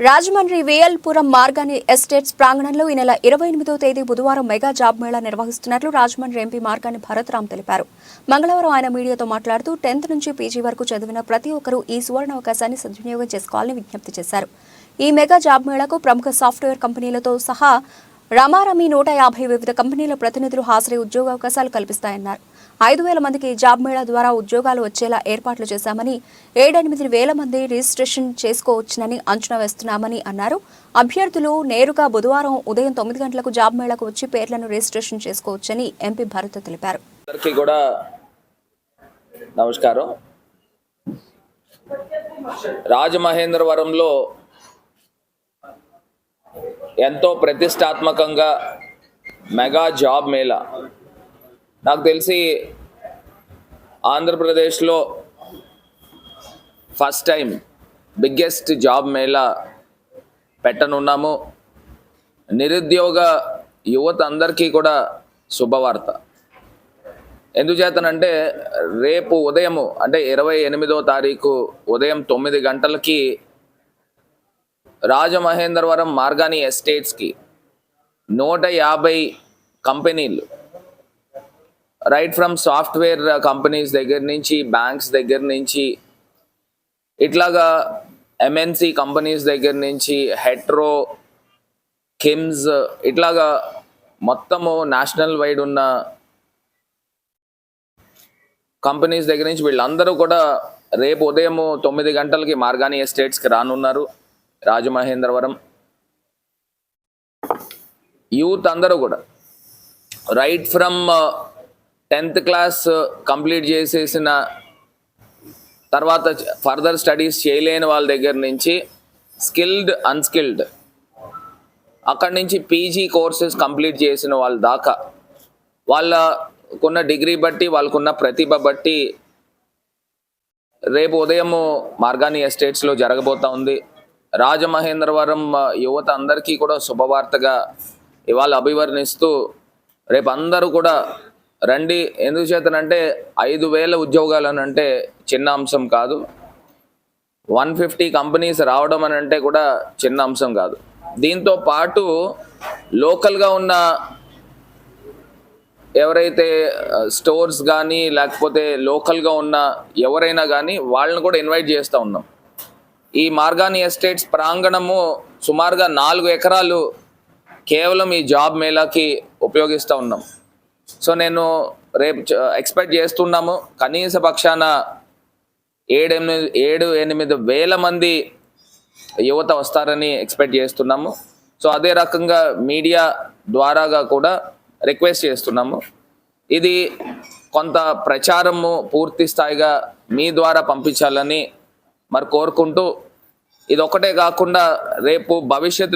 Rajahmundry వేయల్పురం Margani estates ప్రాంగణంలో ఈ నెల ఇరవై ఎనిమిదో తేదీ బుధవారం మెగా జాబ్ మేళా నిర్వహిస్తున్నట్లు రాజమండ్రి ఎంపీ మార్గాని భరత్రామ్ తెలిపారు. మంగళవారం ఆయన మీడియాతో మాట్లాడుతూ టెన్త్ నుంచి పీజీ వరకు చదివిన ప్రతి ఒక్కరూ ఈ సువర్ణ అవకాశాన్ని సద్వినియోగం చేసుకోవాలని విజ్ఞప్తి చేశారు. ఈ మెగా జాబ్ మేళాకు ప్రముఖ సాఫ్ట్వేర్ కంపెనీలతో సహా రమారమి నూట యాభై వివిధ కంపెనీల ప్రతినిధులు హాజరై ఉద్యోగావకాశాలు కల్పిస్తాయన్నారు. ఐదు వేల మందికి జాబ్ మేళా ద్వారా ఉద్యోగాలు వచ్చేలా ఏర్పాట్లు చేశామని ఏడెనిమిది వేల మంది రిజిస్ట్రేషన్ చేసుకోవచ్చునని అంచనా వేస్తున్నామని అన్నారు. అభ్యర్థులు నేరుగా బుధవారం ఉదయం తొమ్మిది గంటలకు జాబ్ మేళాకు వచ్చి పేర్లను రిజిస్ట్రేషన్ చేసుకోవచ్చని ఎంపీ భరత్ తెలిపారు. కూడా నమస్కారం. రాజమహేంద్రవరంలో ఎంతో ప్రతిష్టాత్మకంగా మెగా జాబ్ మేళా నాకు తెలిసి ఆంధ్రప్రదేశ్లో first time biggest job Mela పెట్టనున్నాము. నిరుద్యోగ యువత అందరికీ కూడా శుభవార్త. ఎందుచేతనంటే రేపు ఉదయము అంటే ఇరవై ఎనిమిదో తారీఖు ఉదయం తొమ్మిది గంటలకి రాజమహేంద్రవరం మార్గాని ఎస్టేట్స్కి నూట యాభై కంపెనీలు రైట్ ఫ్రమ్ సాఫ్ట్వేర్ కంపెనీస్ దగ్గర నుంచి బ్యాంక్స్ దగ్గర నుంచి ఇట్లాగా ఎంఎన్సి కంపెనీస్ దగ్గర నుంచి హెట్రో కిమ్స్ ఇట్లాగా మొత్తము నేషనల్ వైడ్ ఉన్న కంపెనీస్ దగ్గర నుంచి వీళ్ళందరూ కూడా రేపు ఉదయం తొమ్మిది గంటలకి మార్గాని ఎస్టేట్స్కి రానున్నారు. రాజమహేంద్రవరం. యూత్ అందరూ కూడా. Right from tenth class complete చేసేసిన తర్వాత ఫర్దర్ స్టడీస్ చేయలేని వాళ్ళ దగ్గర నుంచి స్కిల్డ్ అన్స్కిల్డ్ అక్కడి నుంచి పీజీ కోర్సెస్ కంప్లీట్ చేసిన వాళ్ళ దాకా వాళ్ళకున్న డిగ్రీ బట్టి వాళ్ళకున్న ప్రతిభ బట్టి రేపు ఉదయము మార్గాని ఎస్టేట్స్లో జరగబోతా ఉంది. రాజమహేంద్రవరం యువత అందరికీ కూడా శుభవార్తగా ఇవాళ అభివర్ణిస్తూ రేపు అందరూ కూడా రండి ఎందుకు చేతనంటే ఐదు వేల ఉద్యోగాలు అని అంటే చిన్న అంశం కాదు. వన్ ఫిఫ్టీ కంపెనీస్ రావడం అని అంటే కూడా చిన్న అంశం కాదు. దీంతో పాటు లోకల్గా ఉన్న ఎవరైతే స్టోర్స్ కానీ లేకపోతే లోకల్గా ఉన్న ఎవరైనా కానీ వాళ్ళని కూడా ఇన్వైట్ చేస్తూ ఉన్నాం. ఈ మార్గాని ఎస్టేట్స్ ప్రాంగణము సుమారుగా నాలుగు ఎకరాలు కేవలం ఈ జాబ్ మేళాకి ఉపయోగిస్తూ ఉన్నాం. సో నేను రేపు ఎక్స్పెక్ట్ చేస్తున్నాము. కనీస పక్షాన ఏడెనిమిది ఏడు ఎనిమిది వేల మంది యువత వస్తారని ఎక్స్పెక్ట్ చేస్తున్నాము. సో అదే రకంగా మీడియా ద్వారాగా కూడా రిక్వెస్ట్ చేస్తున్నాము. ఇది కొంత ప్రచారము పూర్తి స్థాయిగా మీ ద్వారా పంపించాలని మరి కోరుకుంటూ ఇది ఒకటే కాకుండా రేపు భవిష్యత్తు